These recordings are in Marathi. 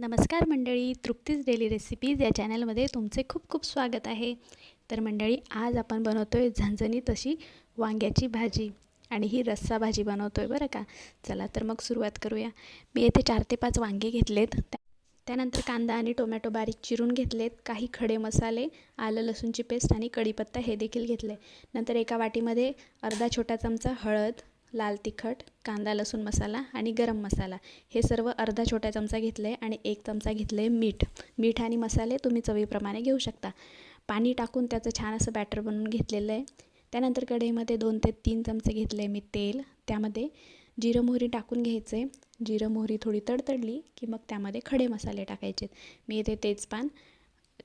नमस्कार मंडळी तृप्तीज डेली रेसिपीज या चॅनलमध्ये तुमचे खूप खूप स्वागत आहे. तर मंडळी आज आपण बनवतो आहे झणझणीत अशी वांग्याची भाजी आणि ही रस्सा भाजी बनवतो आहे बरं का? चला तर मग सुरुवात करूया. मी येथे चार ते पाच वांगे घेतलेत. त्यानंतर कांदा आणि टोमॅटो बारीक चिरून घेतलेत. काही खडे मसाले आलं लसूणची पेस्ट आणि कढीपत्ता हे देखील घेतले. नंतर एका वाटीमध्ये अर्धा छोटा चमचा हळद लाल तिखट कांदा लसूण मसाला आणि गरम मसाला. हे सर्व अर्धा छोटा चमचा घेतले आणि एक चमचा घेतले मीठ. मीठ आणि मसाले तुम्ही चवीप्रमाणे घेऊ शकता. पाणी टाकून त्याचं छान असं बॅटर बनवून घेतलेलं आहे. त्यानंतर कढईमध्ये दोन ते तीन चमचे घेतले मी तेल. त्यामध्ये जिरं मोहरी टाकून घ्यायचे जिरं मोहरी थोडी तडतडली की मग त्यामध्ये खडे मसाले टाकायचे मी इथे तेजपान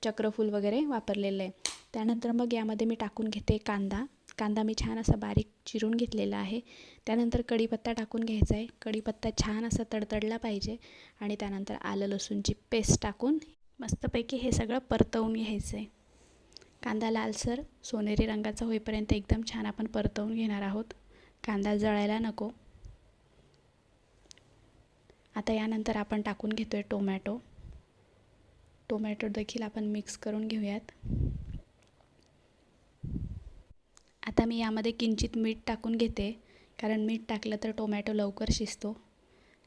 चक्रफूल वगैरे वापरलेलं आहे. त्यानंतर मग यामध्ये मी टाकून घेते कांदा. कांदा मी छान असा बारीक चिरून घेतलेला आहे. त्यानंतर कढीपत्ता टाकून घ्यायचा आहे. कढीपत्ता छान असा तडतडला पाहिजे आणि त्यानंतर आलं लसूणची पेस्ट टाकून मस्तपैकी हे सगळं परतवून घ्यायचं आहे. कांदा लालसर सोनेरी रंगाचा होईपर्यंत एकदम छान आपण परतवून घेणार आहोत. कांदा जळायला नको. आता यानंतर आपण टाकून घेतो आहे टोमॅटो. टोमॅटो देखील आपण मिक्स करून घेऊयात. आता मी यामध्ये किंचित मीठ टाकून घेते. कारण मीठ टाकलं तर टोमॅटो लवकर शिजतो.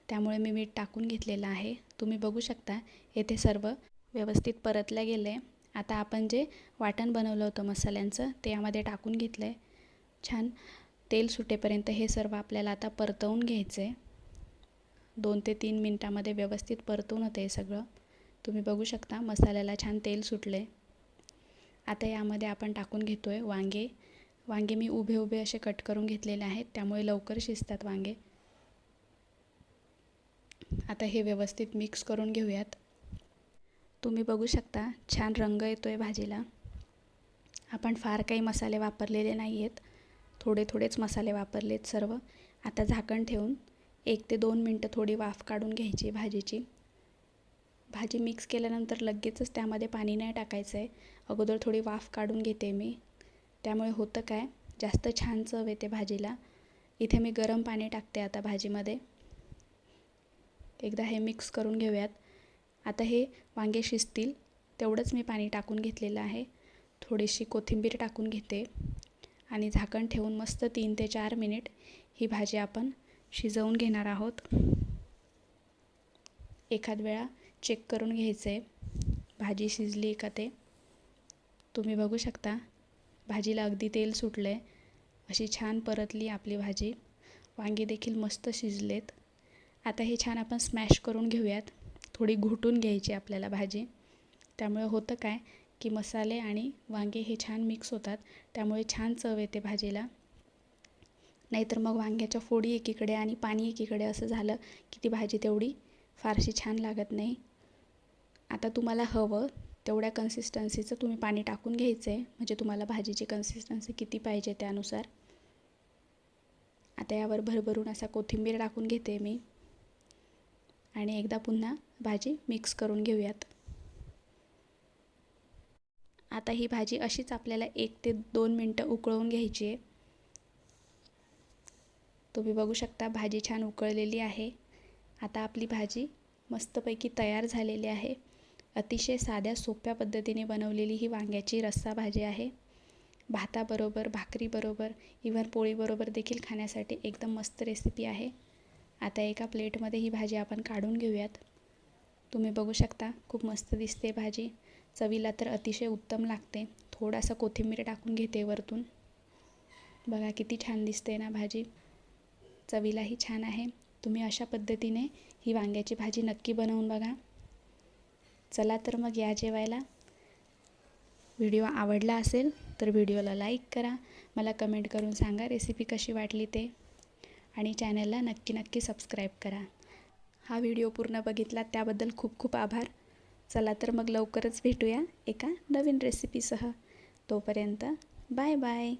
त्यामुळे मी मीठ टाकून घेतलेलं आहे. तुम्ही बघू शकता येथे सर्व व्यवस्थित परतल्या गेले. आता आपण जे वाटण बनवलं होतं मसाल्यांचं ते यामध्ये टाकून घेतलं आहे छान तेल सुटेपर्यंत हे सर्व आपल्याला आता परतवून घ्यायचं. आहे दोन ते तीन मिनटामध्ये व्यवस्थित परतून होतं हे सगळं. तुम्ही बघू शकता मसाल्याला छान तेल सुटले. आता यामध्ये आपण टाकून घेतो आहे वांगे. वांगे मी उभे उभे असे कट करून घेतलेले आहेत त्यामुळे लवकर शिजतात वांगे. आता हे व्यवस्थित मिक्स करून घेऊयात. तुम्ही बघू शकता छान रंग येतो आहे भाजीला. आपण फार काही मसाले वापरलेले नाही आहेत थोडे थोडेच मसाले वापरलेत सर्व. आता झाकण ठेवून एक ते दोन मिनटं थोडी वाफ काढून घ्यायची भाजीची. भाजी मिक्स केल्यानंतर लगेचच त्यामध्ये पाणी नाही टाकायचं आहे अगोदर थोडी वाफ काढून घेते मी. त्यामुळे होतं काय? जास्त छान चव येते भाजीला. इथे मी गरम पाणी टाकते आता भाजीमध्ये. एकदा हे मिक्स करून घेऊयात. आता हे वांगे शिजतील. तेवढंच मी पाणी टाकून घेतलेलं आहे. थोडीशी कोथिंबीर टाकून घेते. आणि झाकण ठेवून मस्त तीन ते चार मिनिट ही भाजी आपण शिजवून घेणार आहोत. एखाद वेळा चेक करून घ्यायचं आहे भाजी शिजली का ते? तुम्ही बघू शकता. भाजीला अगदी तेल सुटलं आहे अशी छान परतली आपली भाजी. वांगे देखील मस्त शिजलेत. आता हे छान आपण स्मॅश करून घेऊयात. थोडी घुटून घ्यायची आपल्याला भाजी. त्यामुळे होतं काय की मसाले आणि वांगे हे छान मिक्स होतात. त्यामुळे छान चव येते भाजीला. नाहीतर मग वांग्याच्या फोडी एकीकडे आणि पाणी एकीकडे असं झालं की ती भाजी तेवढी फारशी छान लागत नाही. आता तुम्हाला हवं तेवढ्या कन्सिस्टन्सीचं तुम्ही पाणी टाकून घ्यायचं आहे म्हणजे तुम्हाला भाजीची कन्सिस्टन्सी किती पाहिजे त्यानुसार. आता यावर भरभरून असा कोथिंबीर टाकून घेते मी. आणि एकदा पुन्हा भाजी मिक्स करून घेऊयात. आता ही भाजी अशीच आपल्याला एक ते दोन मिनटं उकळवून घ्यायची आहे. तुम्ही बघू शकता भाजी छान उकळलेली आहे. आता आपली भाजी मस्तपैकी तयार झालेली आहे. अतिशय साध्या सोप्या पद्धतीने बनवलेली ही वांग्याची रस्सा भाजी आहे. भाताबरोबर भाकरीबरोबर इव्हन पोळीबरोबर देखील खाण्यासाठी एकदम मस्त रेसिपी आहे. आता एका प्लेटमध्ये ही भाजी आपण काढून घेऊयात. तुम्ही बघू शकता खूप मस्त दिसते भाजी. चवीला तर अतिशय उत्तम लागते. थोडासा कोथिंबीर टाकून घेते वरतून. बघा किती छान दिसते ना भाजी. चवीलाही छान आहे. तुम्ही अशा पद्धतीने ही वांग्याची भाजी नक्की बनवून बघा. चला तर मग या जेवायला. व्हिडिओ आवडला असेल तर व्हिडिओला लाईक करा. मला कमेंट करून सांगा रेसिपी कशी वाटली ते. आणि चॅनलला नक्की नक्की सबस्क्राईब करा. हा व्हिडिओ पूर्ण बघितला त्याबद्दल खूप खूप आभार. चला तर मग लवकरच भेटूया एका नवीन रेसिपीसह तोपर्यंत बाय बाय.